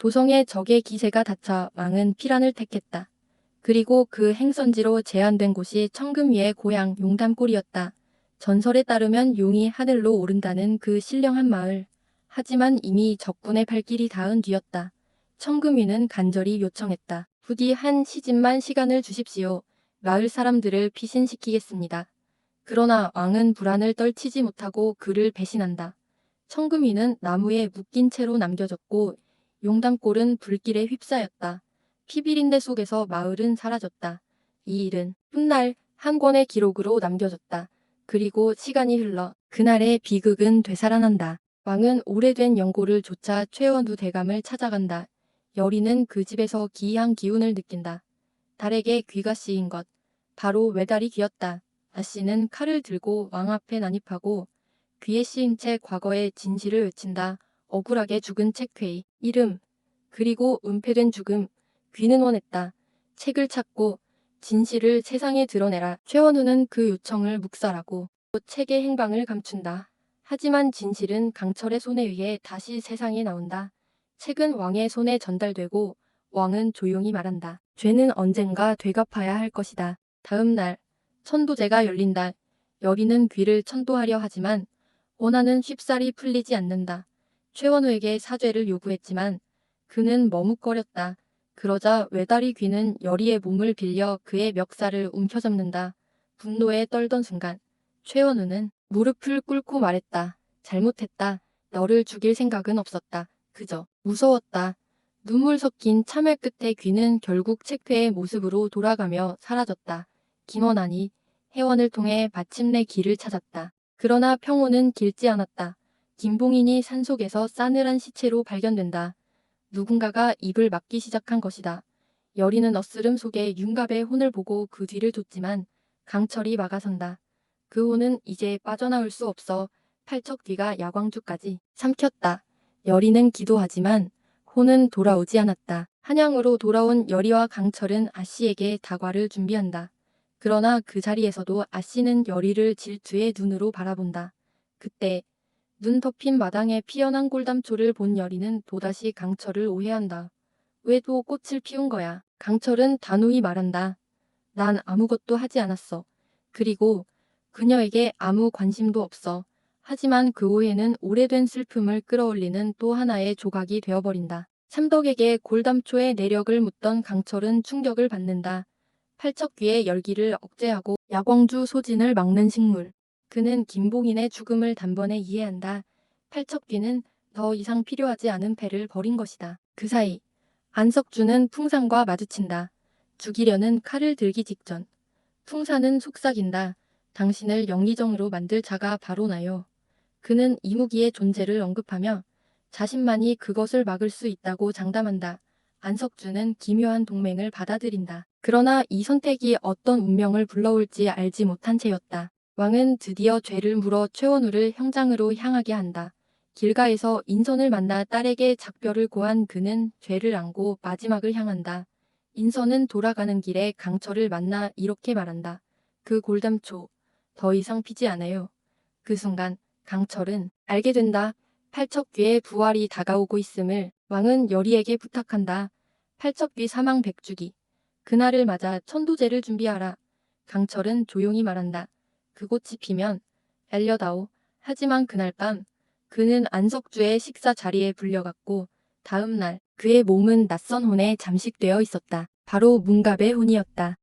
도성의 적의 기세가 닿자 왕은 피란을 택했다. 그리고 그 행선지로 제한된 곳이 청금 위의 고향 용담골이었다. 전설에 따르면 용이 하늘로 오른다는 그 신령한 마을. 하지만 이미 적군의 발길이 닿은 뒤였다. 청금위는 간절히 요청했다. 부디 한 시즌만 시간을 주십시오. 마을 사람들을 피신시키겠습니다. 그러나 왕은 불안을 떨치지 못하고 그를 배신한다. 청금위는 나무에 묶인 채로 남겨졌고 용담골은 불길에 휩싸였다. 피비린내 속에서 마을은 사라졌다. 이 일은 훗날 한 권의 기록으로 남겨졌다. 그리고 시간이 흘러 그날의 비극은 되살아난다. 왕은 오래된 연고를 쫓아 최원두 대감을 찾아간다. 여리는 그 집에서 기이한 기운을 느낀다. 달에게 귀가 씌인 것. 바로 외달이 귀였다. 아씨는 칼을 들고 왕 앞에 난입하고 귀에 씌인 채 과거의 진실을 외친다. 억울하게 죽은 책회의 이름 그리고 은폐된 죽음 귀는 원했다. 책을 찾고 진실을 세상에 드러내라. 최원우는 그 요청을 묵살하고 또 책의 행방을 감춘다. 하지만 진실은 강철의 손에 의해 다시 세상에 나온다. 책은 왕의 손에 전달되고 왕은 조용히 말한다. 죄는 언젠가 되갚아야 할 것이다. 다음 날 천도제가 열린다. 여리는 귀를 천도하려 하지만 원하는 쉽사리 풀리지 않는다. 최원우에게 사죄를 요구했지만 그는 머뭇거렸다. 그러자 외다리 귀는 여리의 몸을 빌려 그의 멱살을 움켜잡는다. 분노에 떨던 순간 최원우는 무릎을 꿇고 말했다. 잘못했다. 너를 죽일 생각은 없었다. 그저 무서웠다. 눈물 섞인 참회 끝에 귀는 결국 책회의 모습으로 돌아가며 사라졌다. 김원환이 회원을 통해 마침내 길을 찾았다. 그러나 평온은 길지 않았다. 김봉인이 산속에서 싸늘한 시체로 발견된다. 누군가가 입을 막기 시작한 것이다. 여리는 어스름 속에 윤갑의 혼을 보고 그 뒤를 쫓지만 강철이 막아선다. 그 혼은 이제 빠져나올 수 없어 팔척 뒤가 야광주까지 삼켰다. 여리는 기도하지만 혼은 돌아오지 않았다. 한양으로 돌아온 여리와 강철은 아씨에게 다과를 준비한다. 그러나 그 자리에서도 아씨는 여리를 질투의 눈으로 바라본다. 그때 눈 덮인 마당에 피어난 골담초를 본 여리는 또다시 강철을 오해한다. 왜 또 꽃을 피운 거야? 강철은 단호히 말한다. 난 아무것도 하지 않았어. 그리고 그녀에게 아무 관심도 없어. 하지만 그 오해는 오래된 슬픔을 끌어올리는 또 하나의 조각이 되어버린다. 삼덕에게 골담초의 내력을 묻던 강철은 충격을 받는다. 팔척귀의 열기를 억제하고 야광주 소진을 막는 식물. 그는 김봉인의 죽음을 단번에 이해한다. 팔척귀는 더 이상 필요하지 않은 패를 버린 것이다. 그 사이 안석주는 풍산과 마주친다. 죽이려는 칼을 들기 직전. 풍산은 속삭인다. 당신을 영리정으로 만들 자가 바로 나요. 그는 이무기의 존재를 언급하며 자신만이 그것을 막을 수 있다고 장담한다. 안석주는 기묘한 동맹을 받아들인다. 그러나 이 선택이 어떤 운명을 불러올지 알지 못한 채였다. 왕은 드디어 죄를 물어 최원우를 형장으로 향하게 한다. 길가에서 인선을 만나 딸에게 작별을 고한 그는 죄를 안고 마지막을 향한다. 인선은 돌아가는 길에 강철을 만나 이렇게 말한다. 그 골담초 더 이상 피지 않아요. 그 순간 강철은 알게 된다. 팔척귀의 부활이 다가오고 있음을 왕은 여리에게 부탁한다. 팔척귀 사망 백주기. 그날을 맞아 천도제를 준비하라. 강철은 조용히 말한다. 그곳이 피면 알려다오. 하지만 그날 밤 그는 안석주의 식사 자리에 불려갔고 다음 날 그의 몸은 낯선 혼에 잠식되어 있었다. 바로 문갑의 혼이었다.